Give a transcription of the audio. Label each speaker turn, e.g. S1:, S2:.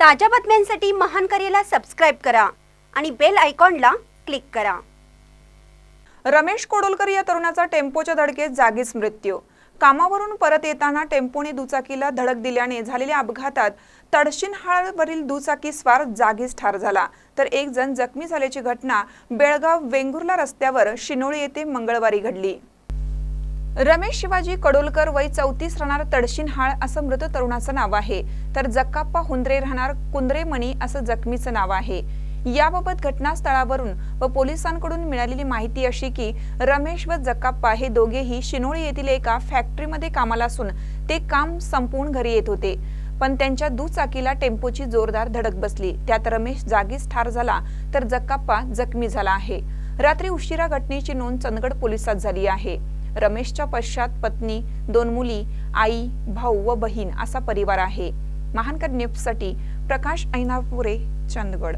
S1: ताज्या बातम्यांसाठी महान करेला सबस्क्राईब करा आणि बेल आयकॉनला क्लिक करा.
S2: रमेश कोडोलकर या तरुणाचा टेम्पोच्या धडकेत जागीच मृत्यू. कामावरून परत येताना टेम्पोने दुचाकीला धडक दिल्याने झालेल्या अपघातात तडशिनहाळवरील दुचाकी स्वार जागीच ठार झाला. तर एक जण जखमी झाल्याची घटना बेळगाव वेंगुर्ला रस्त्यावर शिनोळी येथे मंगळवारी घडली. रमेश शिवाजी कडोलकर वय चौतीस राहणार तडशिनहाळ असं मृत तरुणाचं नाव आहे. तर जक्काप्पा हुंद्रे राहणार कुंद्रेमणी असं जखमीचं नाव आहे. याबाबत घटनास्थळावरून व पोलिसांकडून मिळालेली माहिती अशी की रमेश व जक्काप्पा हे दोघेही शिनोळी येथील एका फॅक्टरीमध्ये कामाला असून ते काम संपवून घरी येत होते. पण त्यांच्या दुचाकीला टेम्पोची जोरदार धडक बसली. त्यात रमेश जागीच ठार झाला तर जक्काप्पा जखमी झाला आहे. रात्री उशिरा घटनेची नोंद चंदगड पोलिसात झाली आहे. रमेशच्या पश्चात पत्नी दोन मुली आई भाऊ व बहीण असा परिवार आहे. महानकर न्यूजसाठी प्रकाश ऐनापुरे चंदगड.